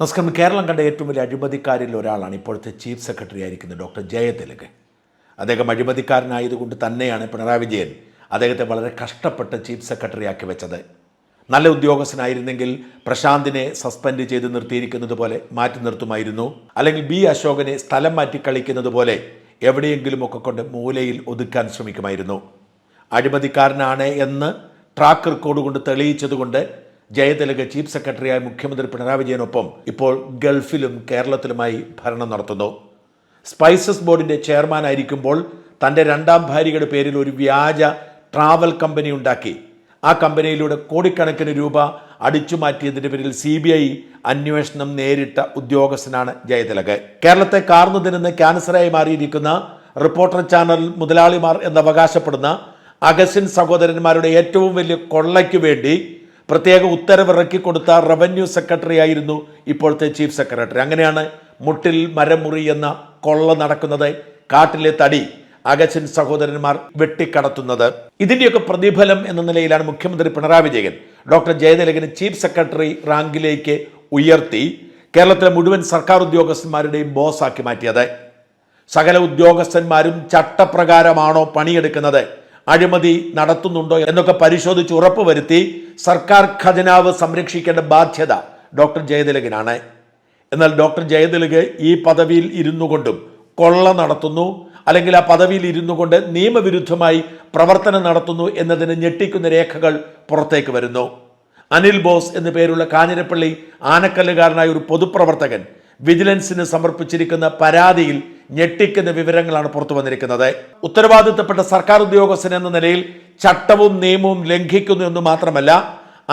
നമസ്കാരം കേരളം കണ്ട ഏറ്റവും വലിയ അഴിമതിക്കാരിൽ ഒരാളാണ് ഇപ്പോഴത്തെ ചീഫ് സെക്രട്ടറി ആയിരിക്കുന്നത് ഡോക്ടർ ജയതിലക് അദ്ദേഹം അഴിമതിക്കാരനായതുകൊണ്ട് തന്നെയാണ് പിണറായി വിജയൻ അദ്ദേഹത്തെ വളരെ കഷ്ടപ്പെട്ട് ചീഫ് സെക്രട്ടറി ആക്കി വെച്ചത്. നല്ല ഉദ്യോഗസ്ഥനായിരുന്നെങ്കിൽ പ്രശാന്തിനെ സസ്പെൻഡ് ചെയ്ത് നിർത്തിയിരിക്കുന്നത് പോലെ മാറ്റി നിർത്തുമായിരുന്നു. അല്ലെങ്കിൽ ബി അശോകനെ സ്ഥലം മാറ്റി കളിക്കുന്നത് പോലെ എവിടെയെങ്കിലുമൊക്കെ കൊണ്ട് മൂലയിൽ ഒതുക്കാൻ ശ്രമിക്കുമായിരുന്നു. അഴിമതിക്കാരനാണ് എന്ന് ട്രാക്ക് റെക്കോർഡ് കൊണ്ട് തെളിയിച്ചതുകൊണ്ട് ജയതിലക് ചീഫ് സെക്രട്ടറിയായ മുഖ്യമന്ത്രി പിണറായി വിജയനൊപ്പം ഇപ്പോൾ ഗൾഫിലും കേരളത്തിലുമായി ഭരണം നടത്തുന്നു. സ്പൈസസ് ബോർഡിന്റെ ചെയർമാൻ ആയിരിക്കുമ്പോൾ തന്റെ രണ്ടാം ഭാര്യയുടെ പേരിൽ ഒരു വ്യാജ ട്രാവൽ കമ്പനി ഉണ്ടാക്കി. ആ കമ്പനിയിലൂടെ കോടിക്കണക്കിന് രൂപ അടിച്ചു മാറ്റിയതിന്റെ പേരിൽ സി ബി ഐ അന്വേഷണം നേരിട്ട ഉദ്യോഗസ്ഥനാണ് ജയതിലക്. കേരളത്തെ കാർന്നു തിന്നുന്ന ക്യാൻസറായി മാറിയിരിക്കുന്ന റിപ്പോർട്ടർ ചാനൽ മുതലാളിമാർ എന്നവകാശപ്പെടുന്ന അഗസ്റ്റിൻ സഹോദരന്മാരുടെ ഏറ്റവും വലിയ കൊള്ളയ്ക്ക് വേണ്ടി പ്രത്യേക ഉത്തരവിറക്കി കൊടുത്ത റവന്യൂ സെക്രട്ടറി ആയിരുന്നു ഇപ്പോഴത്തെ ചീഫ് സെക്രട്ടറി. അങ്ങനെയാണ് മുട്ടിൽ മരമുറി എന്ന കൊള്ള നടക്കുന്നത് കാട്ടിലെ തടി അഗച്ചൻ സഹോദരന്മാർ വെട്ടിക്കടത്തുന്നത്. ഇതിന്റെയൊക്കെ പ്രതിഫലം എന്ന നിലയിലാണ് മുഖ്യമന്ത്രി പിണറായി വിജയൻ ഡോക്ടർ ജയതിലകന് ചീഫ് സെക്രട്ടറി റാങ്കിലേക്ക് ഉയർത്തി കേരളത്തിലെ മുഴുവൻ സർക്കാർ ഉദ്യോഗസ്ഥന്മാരുടെയും ബോസാക്കി മാറ്റിയത്. സകല ഉദ്യോഗസ്ഥന്മാരും ചട്ടപ്രകാരമാണോ പണിയെടുക്കുന്നത്? അഴിമതി നടത്തുന്നുണ്ടോ എന്നൊക്കെ പരിശോധിച്ച് ഉറപ്പുവരുത്തി സർക്കാർ ഖജനാവ് സംരക്ഷിക്കേണ്ട ബാധ്യത ഡോക്ടർ ജയതിലകനാണ്. എന്നാൽ ഡോക്ടർ ജയതിലക് ഈ പദവിയിൽ ഇരുന്നു കൊണ്ടും കൊള്ള നടത്തുന്നു അല്ലെങ്കിൽ ആ പദവിയിൽ ഇരുന്നു കൊണ്ട് നിയമവിരുദ്ധമായി പ്രവർത്തനം നടത്തുന്നു എന്നതിന് ഞെട്ടിക്കുന്ന രേഖകൾ പുറത്തേക്ക് വരുന്നു. അനിൽ ബോസ് എന്നു പേരുള്ള കാഞ്ഞിരപ്പള്ളി ആനക്കല്ലുകാരനായ ഒരു പൊതുപ്രവർത്തകൻ വിജിലൻസിന് സമർപ്പിച്ചിരിക്കുന്ന പരാതിയിൽ ഞെട്ടിക്കുന്ന വിവരങ്ങളാണ് പുറത്തു വന്നിരിക്കുന്നത്. ഉത്തരവാദിത്തപ്പെട്ട സർക്കാർ ഉദ്യോഗസ്ഥൻ എന്ന നിലയിൽ ചട്ടവും നിയമവും ലംഘിക്കുന്നു എന്ന് മാത്രമല്ല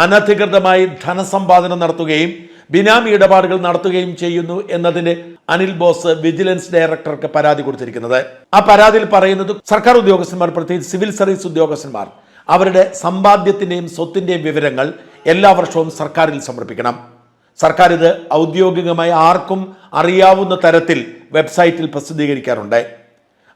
അനധികൃതമായി ധനസമ്പാദനം നടത്തുകയും ബിനാമി ഇടപാടുകൾ നടത്തുകയും ചെയ്യുന്നു എന്നതിന് അനിൽ ബോസ് വിജിലൻസ് ഡയറക്ടർക്ക് പരാതി കൊടുത്തിരിക്കുന്നത്. ആ പരാതിയിൽ പറയുന്നത് സർക്കാർ ഉദ്യോഗസ്ഥന്മാർ പ്രത്യേകിച്ച് സിവിൽ സർവീസ് ഉദ്യോഗസ്ഥന്മാർ അവരുടെ സമ്പാദ്യത്തിന്റെയും സ്വത്തിന്റെയും വിവരങ്ങൾ എല്ലാ വർഷവും സർക്കാരിൽ സമർപ്പിക്കണം. സർക്കാർ ഇത് ഔദ്യോഗികമായി ആർക്കും അറിയാവുന്ന തരത്തിൽ വെബ്സൈറ്റിൽ പ്രസിദ്ധീകരിക്കാറുണ്ട്.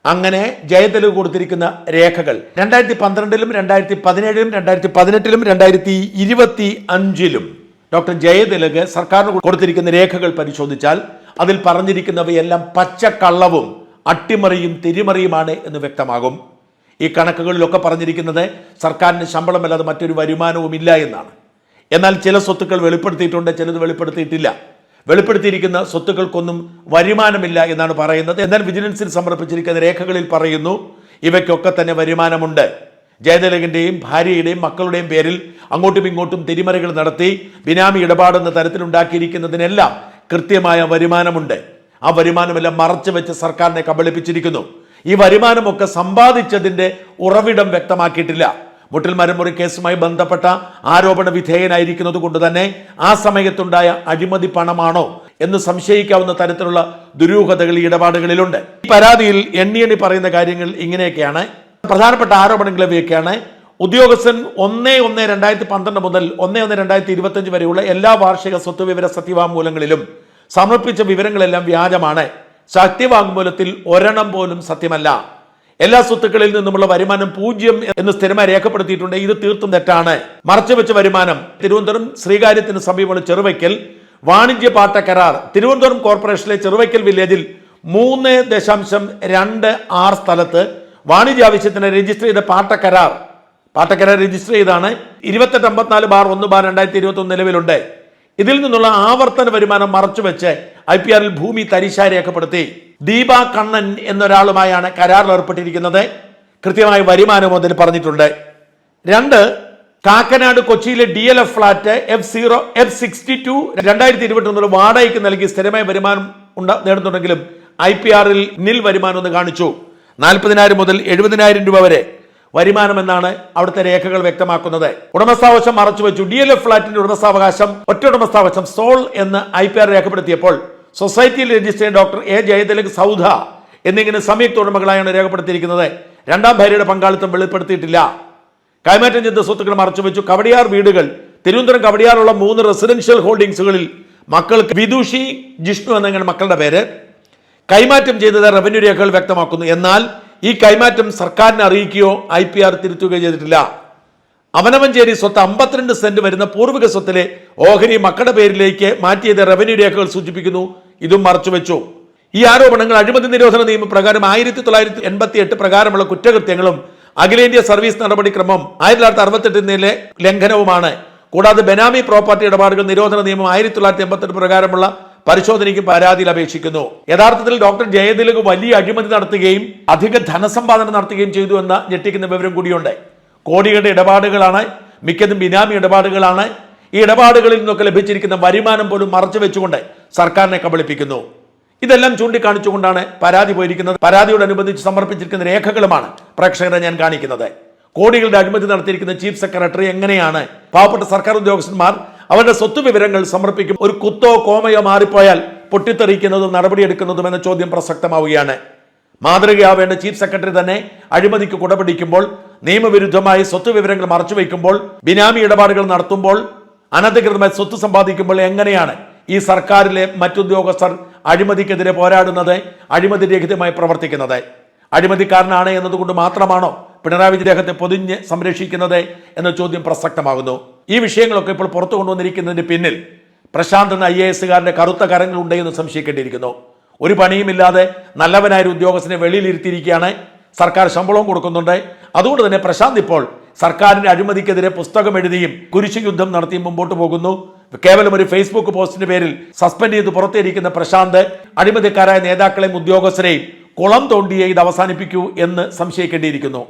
അങ്ങനെ ജയതെലു കൊടുത്തിരിക്കുന്ന രേഖകൾ രണ്ടായിരത്തി പന്ത്രണ്ടിലും രണ്ടായിരത്തി പതിനേഴിലും രണ്ടായിരത്തി പതിനെട്ടിലും രണ്ടായിരത്തി ഇരുപത്തി അഞ്ചിലും ഡോക്ടർ ജയതിലക് സർക്കാരിന് കൊടുത്തിരിക്കുന്ന രേഖകൾ പരിശോധിച്ചാൽ അതിൽ പറഞ്ഞിരിക്കുന്നവയെല്ലാം പച്ചക്കള്ളവും അട്ടിമറിയും തിരിമറിയുമാണ് എന്ന് വ്യക്തമാകും. ഈ കണക്കുകളിലൊക്കെ പറഞ്ഞിരിക്കുന്നത് സർക്കാരിന് ശമ്പളമല്ലാതെ മറ്റൊരു വരുമാനവും ഇല്ല എന്നാണ്. എന്നാൽ ചില സ്വത്തുക്കൾ വെളിപ്പെടുത്തിയിട്ടുണ്ട് ചിലത് വെളിപ്പെടുത്തിയിട്ടില്ല. വെളിപ്പെടുത്തിയിരിക്കുന്ന സ്വത്തുക്കൾക്കൊന്നും വരുമാനമില്ല എന്നാണ് പറയുന്നത്. എന്നാൽ വിജിലൻസിൽ സമർപ്പിച്ചിരിക്കുന്ന രേഖകളിൽ പറയുന്നു ഇവയ്ക്കൊക്കെ തന്നെ വരുമാനമുണ്ട്. ജയതിലകന്റെയും ഭാര്യയുടെയും മക്കളുടെയും പേരിൽ അങ്ങോട്ടും ഇങ്ങോട്ടും തിരിമറികൾ നടത്തി ബിനാമി ഇടപാടെന്ന തരത്തിലുണ്ടാക്കിയിരിക്കുന്നതിനെല്ലാം കൃത്യമായ വരുമാനമുണ്ട്. ആ വരുമാനമെല്ലാം മറച്ചു വെച്ച് സർക്കാരിനെ കബളിപ്പിച്ചിരിക്കുന്നു. ഈ വരുമാനമൊക്കെ സമ്പാദിച്ചതിന്റെ ഉറവിടം വ്യക്തമാക്കിയിട്ടില്ല. മുട്ടിൽ മരമുറി കേസുമായി ബന്ധപ്പെട്ട ആരോപണ വിധേയനായിരിക്കുന്നത് കൊണ്ട് തന്നെ ആ സമയത്തുണ്ടായ അഴിമതി പണമാണോ എന്ന് സംശയിക്കാവുന്ന തരത്തിലുള്ള ദുരൂഹതകൾ ഈ ഇടപാടുകളിലുണ്ട്. ഈ പരാതിയിൽ എണ്ണിയെണ്ണി പറയുന്ന കാര്യങ്ങൾ ഇങ്ങനെയൊക്കെയാണ്. പ്രധാനപ്പെട്ട ആരോപണങ്ങൾ ഇവയൊക്കെയാണ്. ഉദ്യോഗസ്ഥൻ ഒന്ന് ഒന്ന് രണ്ടായിരത്തി പന്ത്രണ്ട് മുതൽ ഒന്ന് ഒന്ന് രണ്ടായിരത്തി ഇരുപത്തഞ്ച് വരെയുള്ള എല്ലാ വാർഷിക സ്വത്ത് വിവര സത്യവാങ്മൂലങ്ങളിലും സമർപ്പിച്ച വിവരങ്ങളെല്ലാം വ്യാജമാണ്. സത്യവാങ്മൂലത്തിൽ ഒരെണ്ണം പോലും സത്യമല്ല. എല്ലാ സ്വത്തുക്കളിൽ നിന്നുമുള്ള വരുമാനം പൂജ്യം എന്ന് സ്ഥിരമായി രേഖപ്പെടുത്തിയിട്ടുണ്ട്. ഇത് തീർത്തും തെറ്റാണ്. മറച്ചുവെച്ച വരുമാനം. തിരുവനന്തപുരം ശ്രീകാര്യത്തിന് സമീപമുള്ള ചെറുവയ്ക്കൽ വാണിജ്യ പാട്ട കരാർ തിരുവനന്തപുരം കോർപ്പറേഷനിലെ ചെറുവയ്ക്കൽ വില്ലേജിൽ മൂന്ന് ദശാംശം രണ്ട് ആറ് സ്ഥലത്ത് വാണിജ്യ ആവശ്യത്തിന് രജിസ്റ്റർ ചെയ്ത പാട്ട കരാർ. രജിസ്റ്റർ ചെയ്താണ് ഇരുപത്തെട്ട് അമ്പത്തിനാല് ബാർ ഒന്ന് ബാർ രണ്ടായിരത്തി ഇരുപത്തി ഒന്ന് നിലവിലുണ്ട്. ഇതിൽ നിന്നുള്ള ആവർത്തന വരുമാനം മറച്ചുവെച്ച് ഐ പി ആറിൽ ഭൂമി തരിശായി രേഖപ്പെടുത്തി. ദീപ കണ്ണൻ എന്നൊരാളുമായാണ് കരാറിൽ ഏർപ്പെട്ടിരിക്കുന്നത്. കൃത്യമായ വരുമാനവും അതിൽ പറഞ്ഞിട്ടുണ്ട്. രണ്ട് കാക്കനാട് കൊച്ചിയിലെ D L F flat F zero F sixty two രണ്ടായിരത്തി ഇരുപത്തി ഒന്നിൽ വാടകയ്ക്ക് നൽകി സ്ഥിരമായ വരുമാനം ഉണ്ട നേടുന്നുണ്ടെങ്കിലും ഐ പി ആറിൽ നിൽ വരുമാനം എന്ന് കാണിച്ചു. നാൽപ്പതിനായിരം മുതൽ എഴുപതിനായിരം രൂപ വരെ വരുമാനം എന്നാണ് അവിടുത്തെ രേഖകൾ വ്യക്തമാക്കുന്നത്. ഉടമസ്ഥാവകാശം മറച്ചുവെച്ചു. ഡി എൽ എഫ് ഫ്ളാറ്റിന്റെ ഉടമസ്ഥാവകാശം ഒറ്റ ഉടമസ്ഥാവശം സോൾ എന്ന് ഐ പി ആർ രേഖപ്പെടുത്തിയപ്പോൾ സൊസൈറ്റിയിൽ രജിസ്റ്റർ ചെയ്ത ഡോക്ടർ എ ജയതിലക് സൗധ എന്നിങ്ങനെ സംയുക്ത ഉടമകളായാണ് രേഖപ്പെടുത്തിയിരിക്കുന്നത്. രണ്ടാം ഭാര്യയുടെ പങ്കാളിത്തം വെളിപ്പെടുത്തിയിട്ടില്ല. കൈമാറ്റം ചെയ്ത സ്വത്തുക്കൾ മറച്ചുവെച്ചു. കവടിയാർ വീടുകൾ തിരുവനന്തപുരം കവടിയാറുള്ള മൂന്ന് റെസിഡൻഷ്യൽ ഹോൾഡിംഗ്സുകളിൽ മക്കൾക്ക് വിദുഷി ജിഷ്ണു എന്നിങ്ങനെ മക്കളുടെ പേര് കൈമാറ്റം ചെയ്തത് റവന്യൂ രേഖകൾ വ്യക്തമാക്കുന്നു. എന്നാൽ ഈ കൈമാറ്റം സർക്കാരിനെ അറിയിക്കുകയോ ഐ പി ആർ തിരുത്തുകയോ ചെയ്തിട്ടില്ല. അവനവഞ്ചേരി സ്വത്ത് അമ്പത്തിരണ്ട് സെന്റ് വരുന്ന പൂർവിക സ്വത്തിലെ ഓഹരി മക്കളുടെ പേരിലേക്ക് മാറ്റിയത് റവന്യൂ രേഖകൾ സൂചിപ്പിക്കുന്നു. ഇതും മറച്ചുവെച്ചു ഈ ആരോപണങ്ങൾ അഴിമതി നിരോധന നിയമപ്രകാരം ആയിരത്തി തൊള്ളായിരത്തി എൺപത്തി എട്ട് പ്രകാരമുള്ള കുറ്റകൃത്യങ്ങളും അഖിലേന്ത്യാ സർവീസ് നടപടിക്രമം ആയിരത്തി തൊള്ളായിരത്തി അറുപത്തെട്ടിലെ ലംഘനവുമാണ്. കൂടാതെ ബെനാമി പ്രോപ്പർട്ടി ഇടപാടുകൾ നിരോധന നിയമം ആയിരത്തി തൊള്ളായിരത്തി എൺപത്തെട്ട് പ്രകാരമുള്ള പരിശോധനയ്ക്ക് പരാതിയിൽ അപേക്ഷിക്കുന്നു. യഥാർത്ഥത്തിൽ ഡോക്ടർ ജയതിലക് വലിയ അഴിമതി നടത്തുകയും അധിക ധനസമ്പാദനം നടത്തുകയും ചെയ്തു എന്ന ഞെട്ടിക്കുന്ന വിവരം കൂടിയുണ്ട്. കോടികളുടെ ഇടപാടുകളാണ് മിക്കതും ബിനാമി ഇടപാടുകളാണ്. ഈ ഇടപാടുകളിൽ നിന്നൊക്കെ ലഭിച്ചിരിക്കുന്ന വരുമാനം പോലും മറച്ചു വെച്ചുകൊണ്ട് സർക്കാരിനെ കബളിപ്പിക്കുന്നു. ഇതെല്ലാം ചൂണ്ടിക്കാണിച്ചുകൊണ്ടാണ് പരാതി പോയിരിക്കുന്നത്. പരാതിയോടനുബന്ധിച്ച് സമർപ്പിച്ചിരിക്കുന്ന രേഖകളുമാണ് പ്രേക്ഷകരെ ഞാൻ കാണിക്കുന്നത്. കോടികളുടെ അഴിമതി നടത്തിയിരിക്കുന്ന ചീഫ് സെക്രട്ടറി എങ്ങനെയാണ് പാവപ്പെട്ട സർക്കാർ ഉദ്യോഗസ്ഥന്മാർ അവരുടെ സ്വത്ത് വിവരങ്ങൾ സമർപ്പിക്കും ഒരു കുത്തോ കോമയോ മാറിപ്പോയാൽ പൊട്ടിത്തെറിക്കുന്നതും നടപടിയെടുക്കുന്നതും എന്ന ചോദ്യം പ്രസക്തമാവുകയാണ്. മാതൃകയാവേണ്ട ചീഫ് സെക്രട്ടറി തന്നെ അഴിമതിക്ക് കുടപിടിക്കുമ്പോൾ നിയമവിരുദ്ധമായി സ്വത്ത് വിവരങ്ങൾ മറച്ചുവെക്കുമ്പോൾ ബിനാമി ഇടപാടുകൾ നടത്തുമ്പോൾ അനധികൃതമായി സ്വത്ത് സമ്പാദിക്കുമ്പോൾ എങ്ങനെയാണ് ഈ സർക്കാരിലെ മറ്റുദ്യോഗസ്ഥർ അഴിമതിക്കെതിരെ പോരാടുന്നത് അഴിമതി രഹിതമായി പ്രവർത്തിക്കുന്നത്? അഴിമതിക്കാരനാണ് എന്നതുകൊണ്ട് മാത്രമാണോ പിണറായി വിജയൻ അദ്ദേഹത്തെ പൊതിഞ്ഞ് സംരക്ഷിക്കുന്നത് എന്ന ചോദ്യം പ്രസക്തമാകുന്നു. ഈ വിഷയങ്ങളൊക്കെ ഇപ്പോൾ പുറത്തു കൊണ്ടുവന്നിരിക്കുന്നതിന് പിന്നിൽ പ്രശാന്ത് എന്ന ഐ എ എസുകാരന്റെ കറുത്ത കരങ്ങളുണ്ട് എന്ന് സംശയിക്കേണ്ടിയിരിക്കുന്നു. ഒരു പണിയുമില്ലാതെ നല്ലവനായ ഒരു ഉദ്യോഗസ്ഥനെ വെളിയിലിരുത്തിയിരിക്കുകയാണ്. സർക്കാർ ശമ്പളവും കൊടുക്കുന്നുണ്ട്. അതുകൊണ്ട് തന്നെ പ്രശാന്ത് ഇപ്പോൾ സർക്കാരിന്റെ അഴിമതിക്കെതിരെ പുസ്തകം എഴുതിയും കുരിശു യുദ്ധം നടത്തിയും മുമ്പോട്ട് പോകുന്നു. കേവലം ഒരു ഫേസ്ബുക്ക് പോസ്റ്റിന്റെ പേരിൽ സസ്പെൻഡ് ചെയ്ത് പുറത്തേരിക്കുന്ന പ്രശാന്ത് അഴിമതിക്കാരായ നേതാക്കളെയും ഉദ്യോഗസ്ഥരെയും കുളം തോണ്ടിയേ ഇത് അവസാനിപ്പിക്കൂ എന്ന് സംശയിക്കേണ്ടിയിരിക്കുന്നു.